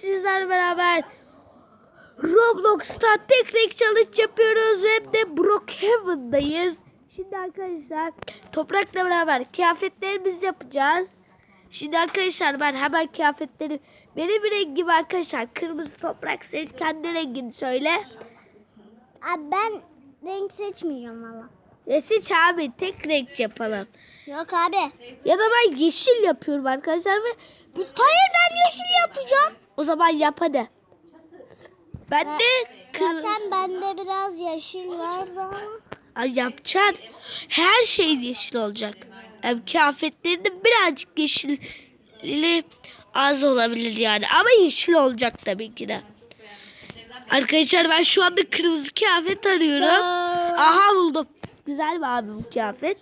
sizlerle beraber Roblox'ta tek renk challenge yapıyoruz ve de Brookhaven'dayız. Şimdi arkadaşlar toprakla beraber kıyafetlerimizi yapacağız. Şimdi arkadaşlar ben hemen kıyafetleri benim rengim arkadaşlar kırmızı toprak sen kendi rengini söyle. Abi ben renk seçmeyeceğim valla. Ya seç abi tek renk yapalım. Yok abi. Ya da ben yeşil yapıyorum arkadaşlar ve Hayır ben yeşil yapacağım. O zaman yap hadi. Ben de kır... Zaten bende biraz yeşil vardı ama. Ay yapacaksın. Her şey yeşil olacak. Yani kıyafetlerinde birazcık yeşilli az olabilir yani. Ama yeşil olacak tabii ki de. Arkadaşlar ben şu anda kırmızı kıyafet arıyorum. Aha buldum. Güzel mi abi bu kıyafet?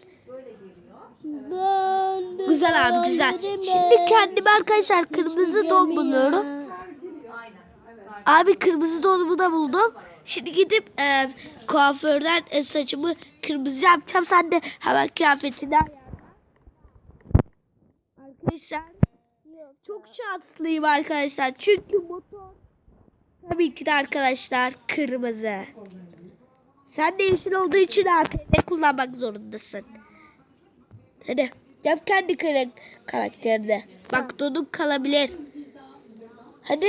Güzel abi güzel. Şimdi kendime arkadaşlar kırmızı don buluyorum. Abi kırmızı donumu da buldum. Şimdi gidip e, kuaförden e, saçımı kırmızı yapacağım. Sen de hemen kıyafetini al. Arkadaşlar çok şanslıyım arkadaşlar. Çünkü motor tabii ki de arkadaşlar kırmızı. Sen de yeşil olduğu için ATV kullanmak zorundasın. Hadi yap kendi kara- karakterini. Bak donuk kalabilir. Hadi.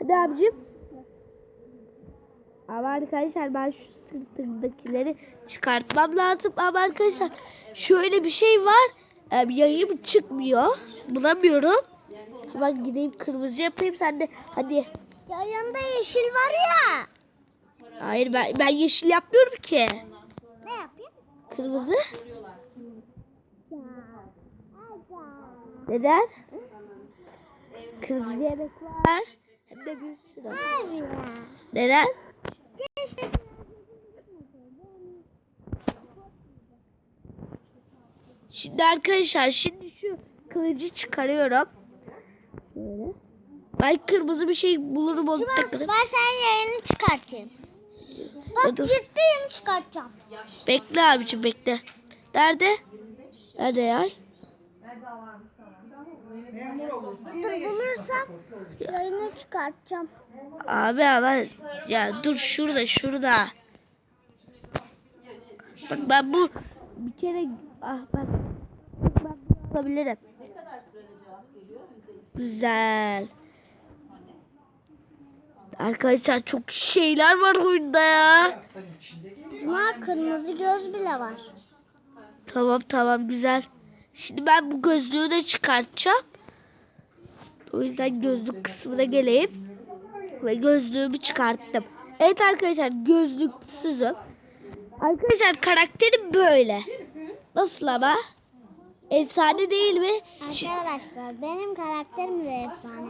Hadi abicim. Ama arkadaşlar ben şu sırtımdakileri çıkartmam lazım. Ama arkadaşlar şöyle bir şey var. Ee, yayım çıkmıyor. Bulamıyorum. Hemen gideyim kırmızı yapayım sen de hadi. Ya yanında yeşil var ya. Hayır ben, ben yeşil yapmıyorum ki. Ne yapayım? Kırmızı. Neden? Kırmızı yemek var. De bir sürü. Ya. Neden? Şimdi arkadaşlar şimdi şu kılıcı çıkarıyorum. Böyle. Ben kırmızı bir şey bulurum onu takarım. ben sen yayını çıkartayım. Bak Dur. ciddiyim çıkartacağım. Bekle abicim bekle. Nerede? Nerede ya? Dur bulursam yayını çıkartacağım. Abi ama ya dur şurada şurada. Bak ben bu bir kere ah bak bak ben bunu alabilirim. Güzel. Arkadaşlar çok şeyler var oyunda ya. Cuma kırmızı göz bile var. Tamam tamam güzel. Şimdi ben bu gözlüğü de çıkartacağım. O yüzden gözlük kısmına geleyim. Ve gözlüğümü çıkarttım. Evet arkadaşlar gözlüksüzüm. Arkadaşlar karakterim böyle. Nasıl ama? Efsane değil mi? Arkadaşlar benim karakterim de efsane.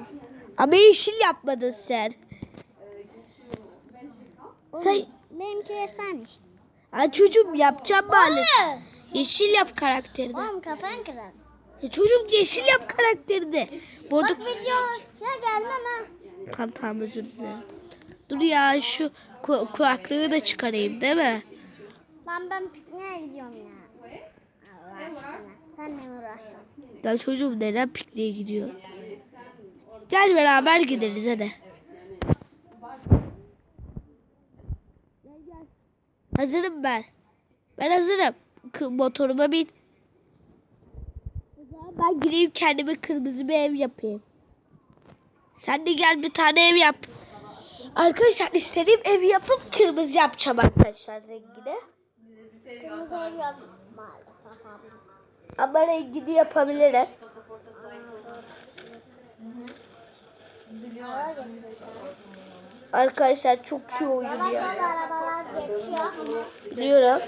Ama yeşil yapmadın sen. Sen Benimki efsane işte. ha, çocuğum yapacağım maalesef. Yeşil yap karakterini. Oğlum kafan kırar. Ya çocuk yeşil yap karakterini. Bu arada Bak video ya gelmem ha. Tamam tamam özür dilerim. Dur ya şu ku- kulaklığı da çıkarayım değil mi? Lan ben pikniğe gidiyorum ya. Sen ne uğraşıyorsun? Ya çocuğum neden pikniğe gidiyor? Gel beraber gideriz hadi. Hazırım ben. Ben hazırım. Motoruma bin. Ben gideyim kendime kırmızı bir ev yapayım. Sen de gel bir tane ev yap. Arkadaşlar istediğim evi yapıp kırmızı yapacağım arkadaşlar rengini. Kırmızı ev abi. Ama rengini yapabilirim. Arkadaşlar çok iyi oyun ya. Biliyorum.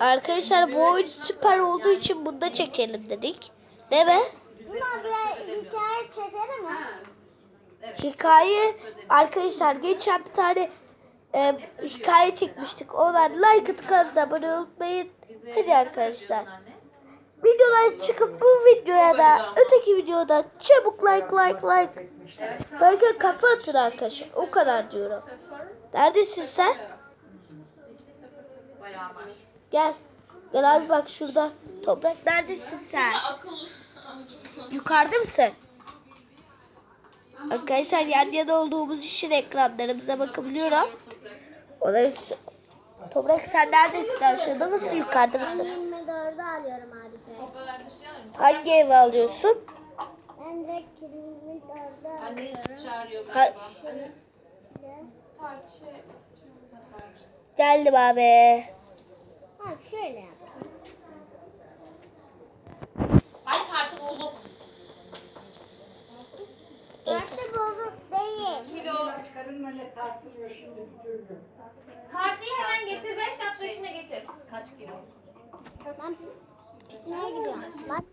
Arkadaşlar bu oyun süper olduğu için bunu da çekelim dedik. Değil mi? Bir hikaye çekelim mi? Hikaye arkadaşlar geçen bir tane e, hikaye çekmiştik. Onlar like atıp kanalımıza abone unutmayın. Hadi arkadaşlar. Videolar çıkıp bu videoya da öteki videoda çabuk like like like. Like kafa atın arkadaşlar. O kadar diyorum. Neredesin sen? Gel. Gel abi bak şurada. Toprak neredesin sen? Yukarıda mısın? Arkadaşlar yan yana olduğumuz için ekranlarımıza bakabiliyorum. Ona Toprak sen neredesin? Aşağıda mısın? Yukarıda Ben mısın? 24'ü alıyorum abi. Hangi evi alıyorsun? Ben direkt 24'ü Anne alıyorum. çağırıyor Ha, galiba. geldim abi. Ha şöyle yap. Ay kartı bozuk. Kartı bozuk değil. Kilo. Kartıyı hemen getir. 5 dakika içinde getir. Kaç kilo? Ben pikniğe gidiyorum. Bak.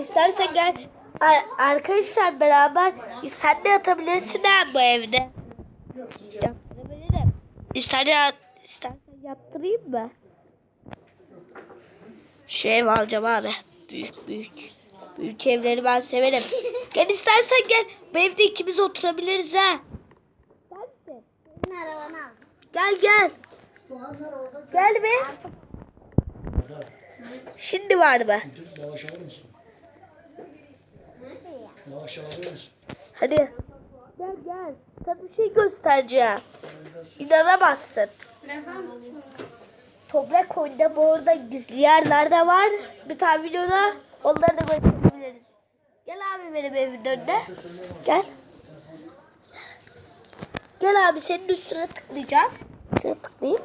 İstersen gel. Ar- Arkadaşlar beraber sen de yatabilirsin ha bu evde. Yattırabilirim. İster ya, istersen yattırayım mı? Şu ev alacağım abi. Büyük büyük. Büyük evleri ben severim. gel istersen gel. Bu evde ikimiz oturabiliriz ha. Gel gel. Gel be. Şimdi var mı? Maaş alır mısın? Nasıl ya? Maaş alır mısın? Hadi. Gel gel. Sana bir şey göstereceğim. İnanamazsın. Toprak oyunda bu arada gizli yerler de var. Bir tane videoda onları da gösterebiliriz. Gel abi benim evimin önüne. Gel. Gel abi senin üstüne tıklayacağım. Şöyle tıklayayım.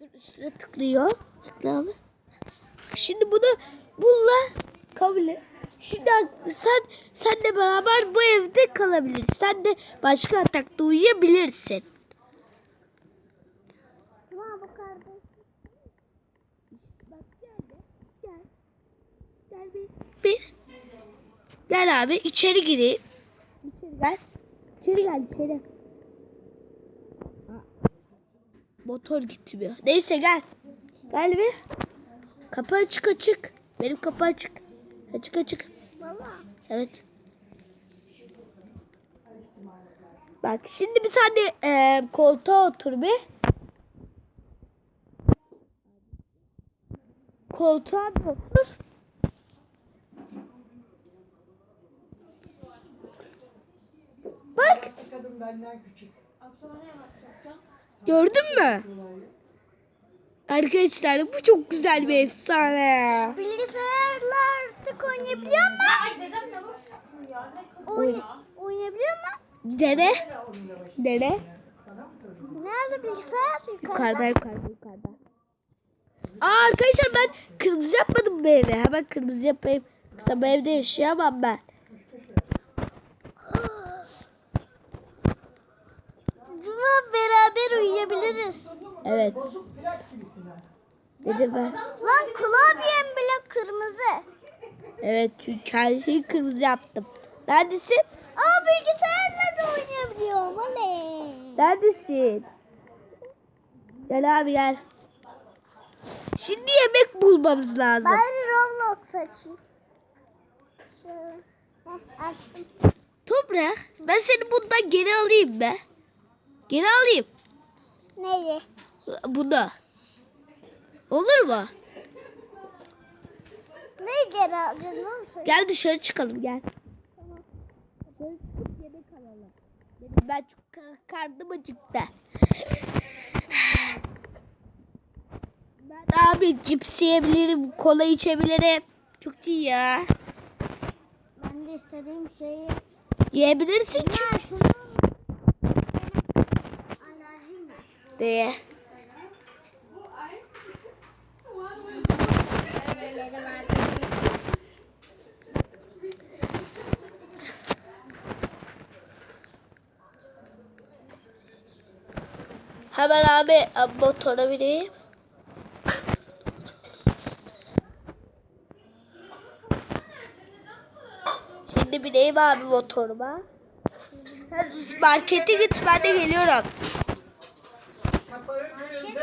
Dur üstüne tıklıyor. Tıkla abi. Şimdi bunu bununla kabul et. Şimdi sen senle beraber bu evde kalabilirsin. Sen de başka yatakta uyuyabilirsin. Ama bu kardeş. Bak gel Gel. Gel bir. Bir. Gel abi içeri gireyim. İçeri gel. İçeri gel içeri. Motor gitmiyor. Neyse gel. Gel bir. Kapı açık açık. Benim kapı açık. Açık açık. Valla. Evet. Bak şimdi bir tane e, koltuğa otur bir. Koltuğa bir otur. Bak. Kadın benden küçük. Gördün mü? Arkadaşlar bu çok güzel bir efsane. Bilgisayarla artık oynayabiliyor mu? Ay dedem ne bu? Oyn oynayabiliyor mu? Dene. Dene. Nerede bilgisayar? Yukarıda yukarıda yukarıda. Aa arkadaşlar ben kırmızı yapmadım bu evi. Hemen kırmızı yapayım. Yoksa bu evde yaşayamam ben. Buna beraber uyuyabiliriz. Evet. Dedim ben. Lan klavyem bile kırmızı. Evet çünkü her şeyi kırmızı yaptım. Neredesin? Aa bilgisayarla da oynayabiliyorum. Oley. Neredesin? Gel abi gel. Şimdi yemek bulmamız lazım. Bari Roblox açayım. Açtım. Toprak ben seni bundan geri alayım be. Geri alayım. Neyi? Bunu. Olur mu? Neyi geri alacaksın? Gel dışarı çıkalım gel. Dışarı çıkıp yemek alalım. Benim ben çok kar- karnım acıktı. Ben abi cips yiyebilirim, kola içebilirim. Çok iyi ya. Ben de istediğim şeyi. Yiyebilirsin. Ya şunu. Alerjim var. diye. Şeyleri var. Hemen abi abi motora bineyim. Şimdi bineyim abi motoruma. Sen markete git ben de geliyorum. Kapının önünde.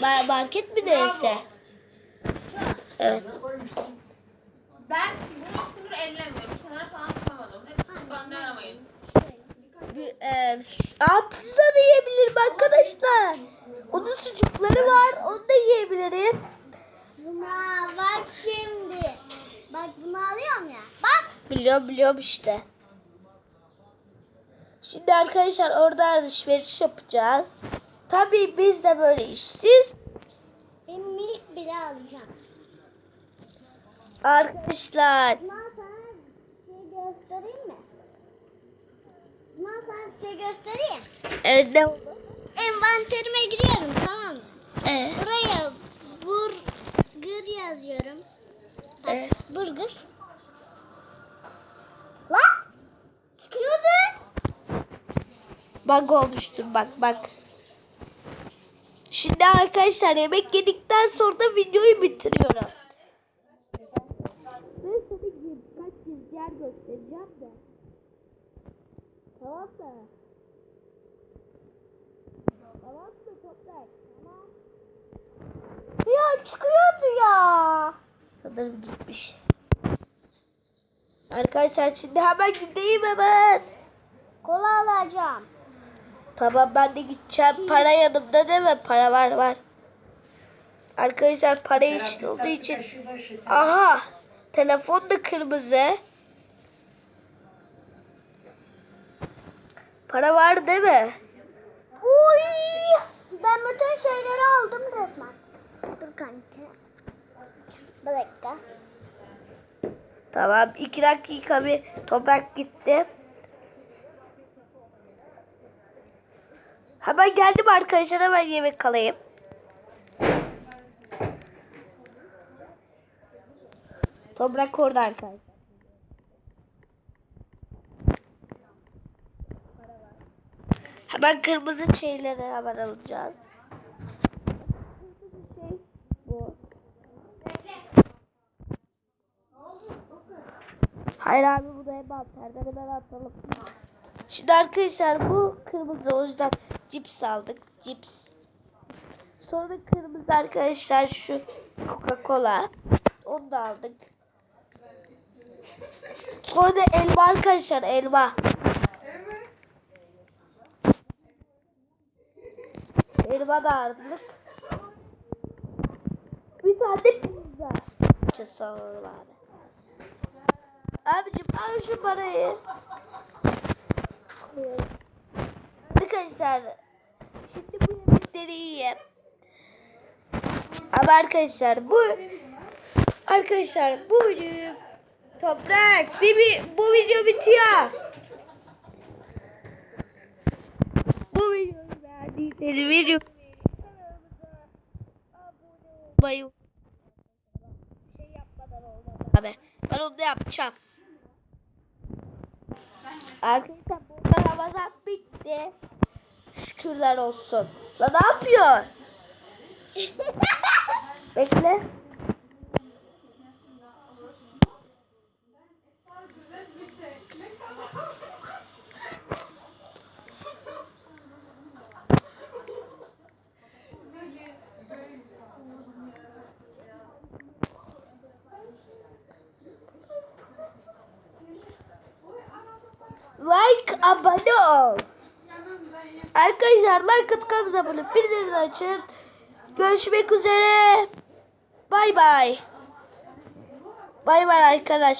Ma- market mi neresi? Evet. Ben bunu hiç gündür ellemiyorum. Kenara falan koymadım. Hep bende aramayın. Ee, aa, pizza da yiyebilirim arkadaşlar. Onun sucukları var. Onu da yiyebilirim. Buna bak şimdi. Bak bunu alıyorum ya. Bak. Biliyorum biliyorum işte. Şimdi arkadaşlar orada alışveriş yapacağız. Tabii biz de böyle işsiz. Ben minik bile alacağım. Arkadaşlar şey göstereyim mi? Bir şey göstereyim. evet ne oldu? Envanterime giriyorum tamam mı? Ee, Buraya burger yazıyorum. Bak, Evet. Burger. Lan! Çıkıyordu. bug olmuştur bak bak. Şimdi arkadaşlar yemek yedikten sonra da videoyu bitiriyorum. Ben sana birkaç yer göstereceğim de. Tamam mı? Tamam mı toprak? Tamam. Ya çıkıyordu ya. Sanırım gitmiş. Arkadaşlar şimdi hemen gideyim hemen. Kola alacağım. Tamam ben de gideceğim. Para yanımda değil mi? Para var var. Arkadaşlar para eşit olduğu için. Aha. Telefon da kırmızı. Para var değil mi? Uy! Ben bütün şeyleri aldım resmen. Dur kanka. Bir dakika. Tamam. iki dakika bir toprak gitti. Hemen geldim arkadaşlar. Hemen yemek alayım. Toprak orada arkadaşlar. Hemen kırmızı şeyleri hemen alacağız. Hayır abi bu da hep alterden hemen atalım. Şimdi arkadaşlar bu kırmızı o yüzden cips aldık. Cips. Sonra kırmızı arkadaşlar şu Coca Cola. Onu da aldık. Sonra elma arkadaşlar elma. Elma da aldık. Bir tane pizza. Çası alalım abi. Abicim al şu parayı. Arkadaşlar şimdi bu yemekleri yiyeyim. Ama arkadaşlar bu arkadaşlar bu video toprak bir, bir- bu video bitiyor. Bu videoyu beğendiyseniz video olmayı şey yapmadan olmaz abi. Ben onu da yapacağım. Arkadaşlar burada Ramazan bitti. Şükürler olsun. La ne yapıyor? Bekle. Like abone ol. Arkadaşlar like atıp kanalımıza abone olup bildirimleri açın. Görüşmek üzere. Bay bay. Bay bay arkadaşlar.